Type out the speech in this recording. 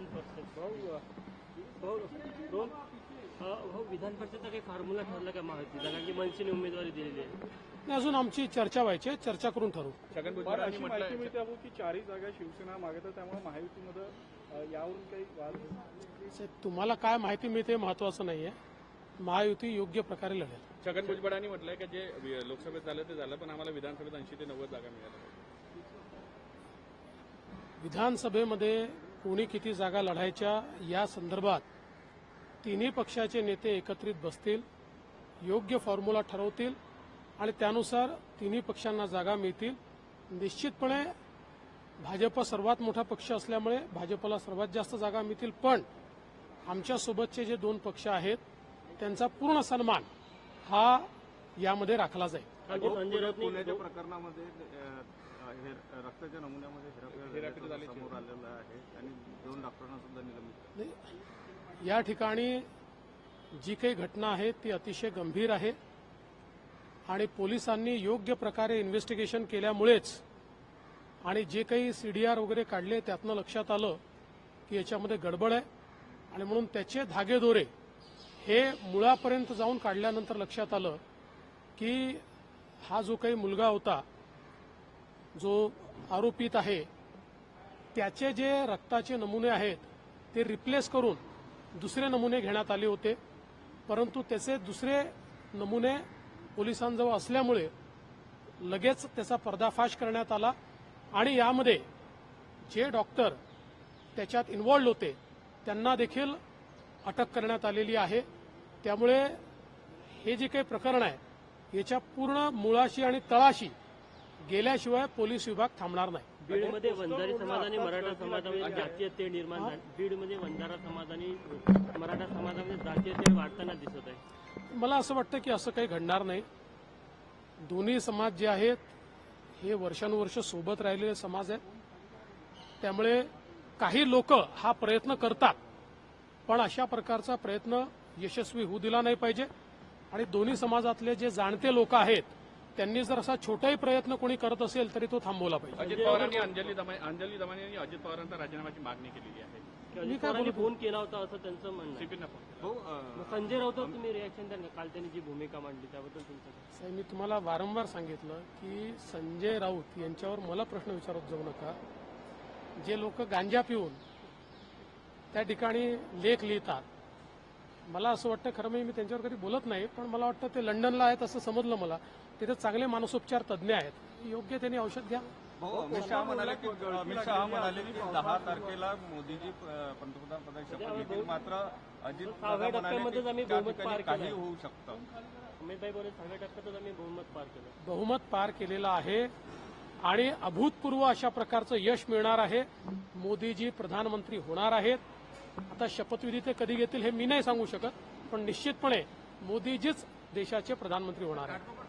विधान परिषद. भाऊ दोन भाऊ विधान परिषदचा काही फॉर्म्युला ठरला का माहिती? कारण की मनसेने उमेदवारी दिलेली आहे. अजून आमची चर्चा व्हायची आहे, चर्चा करून ठरवू. छगन पण अशी माहिती म्हटलं मिळते अबू की चारही जागा शिवसेना मागत आहे, त्यामुळे महायुतीमध्ये अ, यावरून काही वाद साहेब, तुम्हाला काय माहिती मिळते हे महत्वाचं नाही आहे. महायुती योग्य प्रकारे लढेल. छगन भुजबळांनी म्हटलंय का जे लोकसभेत झालं ते झालं पण आम्हाला विधानसभेत ऐंशी ते नव्वद जागा मिळाल्या. विधानसभेमध्ये कोणी किती जागा लढायच्या या संदर्भात तिन्ही पक्षाचे नेते एकत्रित बसतील योग्य फॉर्म्युला ठरवतील आणि त्यानुसार तिन्ही पक्षांना जागा मिळतील. निश्चितपणे भाजप सर्वात मोठा पक्ष असल्यामुळे भाजपला सर्वात जास्त जागा मिळतील. पण आमच्या सोबतचे जे दोन पक्ष आहेत त्यांचा पूर्ण सन्मान हा यामध्ये राखला जाईल. पुण्याच्या प्रकरणामध्ये हे रक्ताच्या नमुन्यामध्ये हेराफेर. समोर आलेलं आहे. दोन डॉक्टरांना सुद्धा निलंबित या ठिकाणी जी काही घटना आहे ती अतिशय गंभीर आहे आणि पोलिसांनी योग्य प्रकारे इन्व्हेस्टिगेशन केल्यामुळेच आणि जे काही सीडीआर वगैरे काढले त्यातनं लक्षात आलं की याच्यामध्ये गडबड आहे आणि म्हणून त्याचे धागेदोरे हे मुळापर्यंत जाऊन काढल्यानंतर लक्षात आलं की हा जो काही मुलगा होता जो आरोपित आहे त्याचे जे रक्ताचे नमुने आहेत ते रिप्लेस करून दुसरे नमुने घेण्यात आले होते. परंतु त्याचे दुसरे नमुने पोलिसांजवळ असल्यामुळे लगेच त्याचा पर्दाफाश करण्यात आला आणि यामध्ये जे डॉक्टर त्याच्यात इन्व्हॉल्ड होते त्यांना देखील अटक करण्यात आलेली आहे. त्यामुळे हे जे काही प्रकरण आहे याच्या पूर्ण मुळाशी आणि तळाशी गेल्याशिवाय पोलीस विभाग थांबणार नाही. बीडमध्ये वंजारी समाज आणि मराठा समाजामध्ये निर्माण झाली. बीडमध्ये वंजारा समाज आणि मराठा समाजामध्ये वाढताना दिसत आहे. मला असं वाटतं की असं काही घडणार नाही. दोन्ही समाज जे आहेत हे वर्षानुवर्ष सोबत राहिलेले समाज आहेत. त्यामुळे काही लोक हा प्रयत्न करतात पण अशा प्रकारचा प्रयत्न यशस्वी होऊ दिला नाही पाहिजे. आणि दोन्ही समाजातले जे जाणते लोक आहेत त्यांनी जर असा छोटाही प्रयत्न कोणी करत असेल तरी तो थांबवला पाहिजे. अजित पवारांनी अंजली दमा अंजली दमाने यांनी अजित पवारांचा राजीनाम्याची मागणी केलेली आहे. अजित पवारांनी फोन केला होता असं त्यांचं म्हणणं संजय राऊत तुम्ही रिॲक्शन द्या ना काल त्यांनी जी भूमिका मांडली त्याबद्दल तुमचं काय? साहेब, मी तुम्हाला वारंवार सांगितलं की संजय राऊत यांच्यावर मला प्रश्न विचारत जाऊ नका. जे लोक गांजा पिऊन त्या ठिकाणी लेख लिहितात मला असं वाटतं खरं म्हणजे मी त्यांच्यावर कधी बोलत नाही पण मला वाटतं ते लंडनला आहेत असं समजलं मला. तिथे चांगले मानसोपचार तज्ज्ञ आहेत. योग्य त्यांनी औषध घ्या अमित शहा म्हणाले की अमित शहा म्हणाले की दहा तारखेला मोदीजी पंतप्रधान पदाची शपथ घेतील. मात्र अजित सहाव्या आम्ही बहुमत पार काही. होऊ शकतं. अमितभाई बोले सहाव्या टप्प्यातच आम्ही बहुमत पार केलं. बहुमत पार केलेलं आहे आणि अभूतपूर्व अशा प्रकारचं यश मिळणार आहे. मोदीजी प्रधानमंत्री होणार आहेत. आता शपथविधी ते कधी घेतील हे मी नाही सांगू शकत पण निश्चितपणे मोदीजीच देशाचे प्रधानमंत्री होणार आहेत.